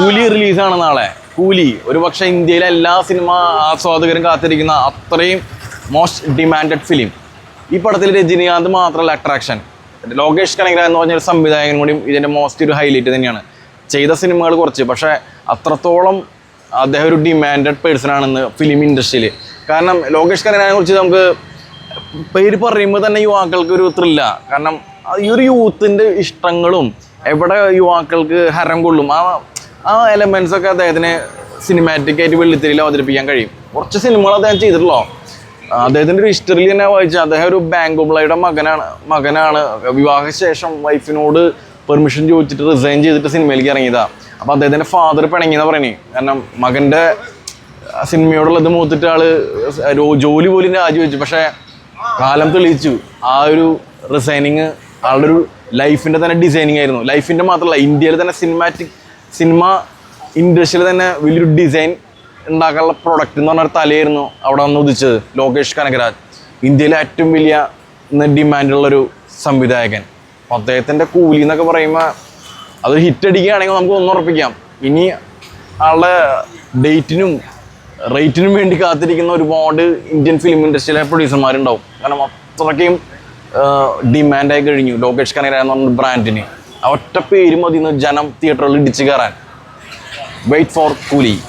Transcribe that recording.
കൂലി റിലീസാണ് നാളെ. കൂലി. ഒരു പക്ഷേ ഇന്ത്യയിലെ എല്ലാ സിനിമ ആസ്വാദകരും കാത്തിരിക്കുന്ന അത്രയും മോസ്റ്റ് ഡിമാൻഡഡ് ഫിലിം. ഈ പടത്തിൽ രജനീകാന്ത് മാത്രമല്ല അട്രാക്ഷൻ ലോകേഷ് കനഗ്ര എന്ന് പറഞ്ഞൊരു സംവിധായകൻ കൂടിയും ഇതിന്റെ മോസ്റ്റ് ഒരു ഹൈലൈറ്റ് തന്നെയാണ്. ചെയ്ത സിനിമകൾ കുറച്ച്. പക്ഷേ അത്രത്തോളം അദ്ദേഹം ഒരു ഡിമാൻഡഡ് പേഴ്സൺ ആണെന്ന് ഫിലിം ഇൻഡസ്ട്രിയിൽ കാരണം ലോകേഷ് കനകരനെ കുറിച്ച് നമുക്ക് പേര് പറയുമ്പോൾ തന്നെ യുവാക്കൾക്ക് ഒരു ത്രില്ല കാരണം ഈ ഒരു യൂത്തിന്റെ ഇഷ്ടങ്ങളും എവിടെ യുവാക്കൾക്ക് ഹരം കൊള്ളും. ആ ആ എലമെന്റ്സ് ഒക്കെ അദ്ദേഹത്തിന് സിനിമാറ്റിക് ആയിട്ട് വെള്ളിത്തിരിയിൽ അവതരിപ്പിക്കാൻ കഴിയും. കുറച്ച് സിനിമകൾ അദ്ദേഹം ചെയ്തിട്ടുള്ളോ? അദ്ദേഹത്തിന്റെ ഒരു ഹിസ്റ്ററിയിൽ തന്നെ വായിച്ച. അദ്ദേഹം ഒരു ബാങ്ക് ഓബ്ലയുടെ മകനാണ് മകനാണ്. വിവാഹശേഷം വൈഫിനോട് പെർമിഷൻ ചോദിച്ചിട്ട് റിസൈൻ ചെയ്തിട്ട് സിനിമയിലേക്ക് ഇറങ്ങിയതാ. അപ്പോൾ അദ്ദേഹത്തിന്റെ ഫാദർ പിണങ്ങിയെന്ന് പറയണേ. കാരണം മകന്റെ സിനിമയോടുള്ളത് മൂത്തിട്ട് ആൾ ജോലി പോലും രാജിവെച്ചു. പക്ഷേ കാലം തെളിയിച്ചു. ആ ഒരു റിസൈനിങ് ആളുടെ ഒരു ലൈഫിന്റെ തന്നെ ഡിസൈനിങ് ആയിരുന്നു. ലൈഫിന്റെ മാത്രമല്ല ഇന്ത്യയിൽ തന്നെ സിനിമാറ്റിക് സിനിമ ഇൻഡസ്ട്രിയിൽ തന്നെ വലിയൊരു ഡിസൈൻ ഉണ്ടാക്കാനുള്ള പ്രൊഡക്റ്റ് എന്ന് പറഞ്ഞൊരു തലയായിരുന്നു അവിടെ വന്ന് ഉദിച്ചത്. ലോകേഷ് കനകരാജ്. ഇന്ത്യയിലെ ഏറ്റവും വലിയ ഡിമാൻഡുള്ളൊരു സംവിധായകൻ. അപ്പോൾ അദ്ദേഹത്തിന്റെ കൂലി എന്നൊക്കെ പറയുമ്പോൾ അത് ഹിറ്റ് അടിക്കുകയാണെങ്കിൽ നമുക്ക് ഒന്നുറപ്പിക്കാം ഇനി ആളുടെ ഡേറ്റിനും റേറ്റിനും വേണ്ടി കാത്തിരിക്കുന്ന ഒരുപാട് ഇന്ത്യൻ ഫിലിം ഇൻഡസ്ട്രിയിലെ പ്രൊഡ്യൂസർമാരുണ്ടാവും കാരണം അത്രയ്ക്കും ഡിമാൻഡായി കഴിഞ്ഞു. ലോകേഷ് കനകരാജ് എന്ന് പറഞ്ഞ ബ്രാൻഡിന് ഒറ്റ പേര് മതി ജനം തിയേറ്ററിൽ ഇടിച്ചു കയറാൻ. വെയിറ്റ് ഫോർ കൂലി